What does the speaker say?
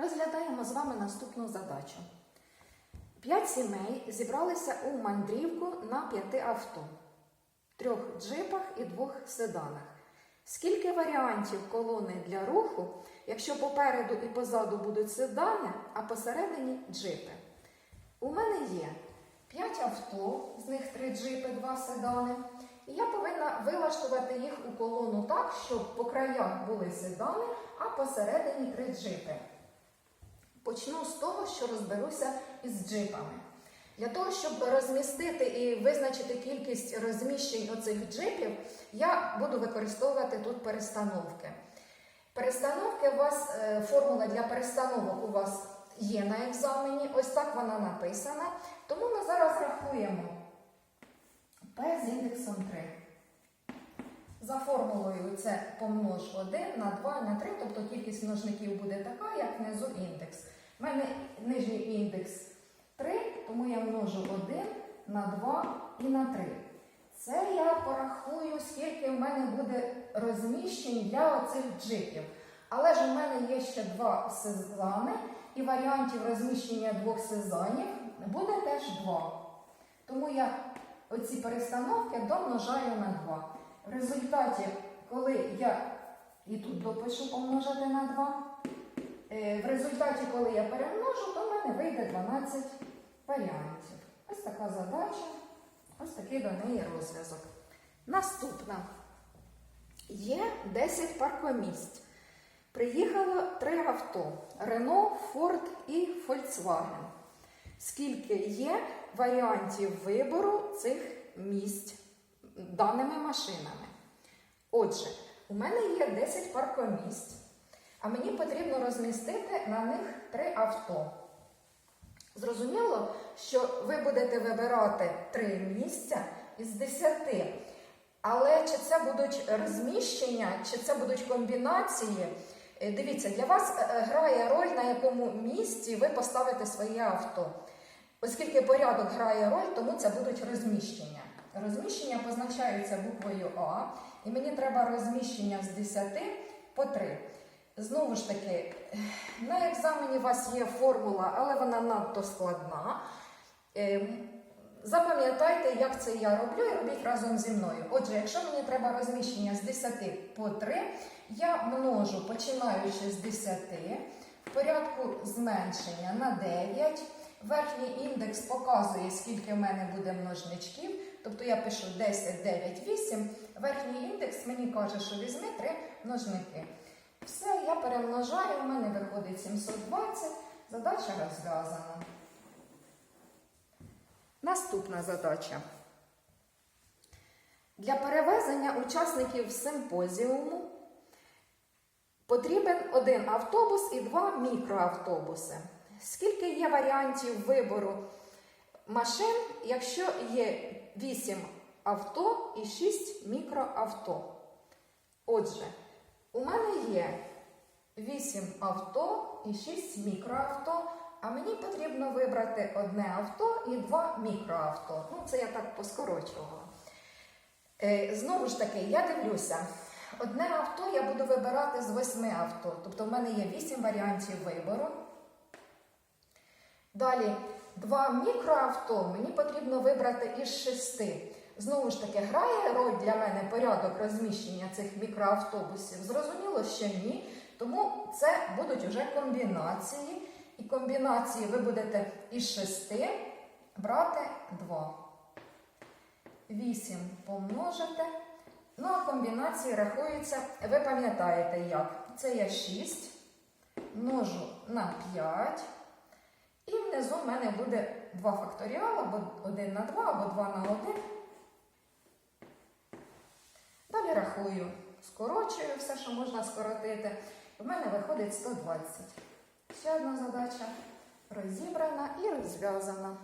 Розглядаємо з вами наступну задачу. П'ять сімей зібралися у мандрівку на п'яти авто, трьох джипах і двох седанах. Скільки варіантів колони для руху, якщо попереду і позаду будуть седани, а посередині джипи? У мене є 5 авто, з них 3 джипи, 2 седани. І я повинна вилаштувати їх у колону так, щоб по краях були седани, а посередині 3 джипи. Почну з того, що розберуся із джипами. Для того, щоб розмістити і визначити кількість розміщень оцих джипів, я буду використовувати тут перестановки. Перестановки у вас, е, формула для перестановок у вас є на екзамені, ось так вона написана. Тому ми зараз рахуємо P з індексом 3. За формулою це помнож 1 на 2 на 3, тобто кількість множників буде така, як внизу індекс. У мене нижній індекс 3, тому я множу 1 на 2 і на 3. Це я порахую, скільки в мене буде розміщень для оцих джипів. Але ж у мене є ще два сезани, і варіантів розміщення двох сезонів буде теж два. Тому я оці перестановки домножаю на 2. В результаті, коли я і тут допишу помножити на 2, е, в результаті, коли я перемножу, то в мене вийде 12 варіантів. Ось така задача, ось такий до неї розв'язок. Наступна. Є 10 паркомісць. Приїхало три авто: Renault, Ford і Volkswagen. Скільки є варіантів вибору цих місць даними машинами? Отже, у мене є 10 паркомісць, а мені потрібно розмістити на них три авто. Зрозуміло, що ви будете вибирати три місця із 10. Але чи це будуть розміщення, чи це будуть комбінації? Е, Дивіться, для вас е, грає роль, на якому місці ви поставите своє авто. Оскільки порядок грає роль, тому це будуть розміщення. Розміщення позначаються буквою А, і мені треба розміщення з 10 по 3. Знову ж таки, на екзамені у вас є формула, але вона надто складна. Ем, Запам'ятайте, як це я роблю, і робіть разом зі мною. Отже, якщо мені треба розміщення з 10 по 3, я множу, починаючи з 10, в порядку зменшення на 9. Верхній індекс показує, скільки в мене буде множничків. Тобто я пишу 10, 9, 8. Верхній індекс мені каже, що візьми 3 множники. Все, я перемножаю, у мене виходить 720. Задача розв'язана. Наступна задача. Для перевезення учасників симпозіуму потрібен один автобус і два мікроавтобуси. Скільки є варіантів вибору машин, якщо є 8 авто і 6 мікроавто? Отже, у мене є 8 авто і 6 мікроавто. А мені потрібно вибрати одне авто і два мікроавто. Ну, це я так поскорочувала. Е, знову ж таки, я дивлюся, одне авто я буду вибирати з восьми авто. Тобто в мене є вісім варіантів вибору. Далі, два мікроавто мені потрібно вибрати із шести. Знову ж таки, грає роль для мене порядок розміщення цих мікроавтобусів? Зрозуміло, що ні. Тому це будуть вже комбінації. І комбінації ви будете із 6 брати 2. 8 помножити. Ну, а комбінації рахуються, ви пам'ятаєте як? Це я 6 множу на 5. І внизу в мене буде 2 факторіал, або 1 на 2, або 2 на 1. Далі рахую, скорочую все, що можна скоротити. В мене виходить 120. Ще одна задача розібрана і розв'язана.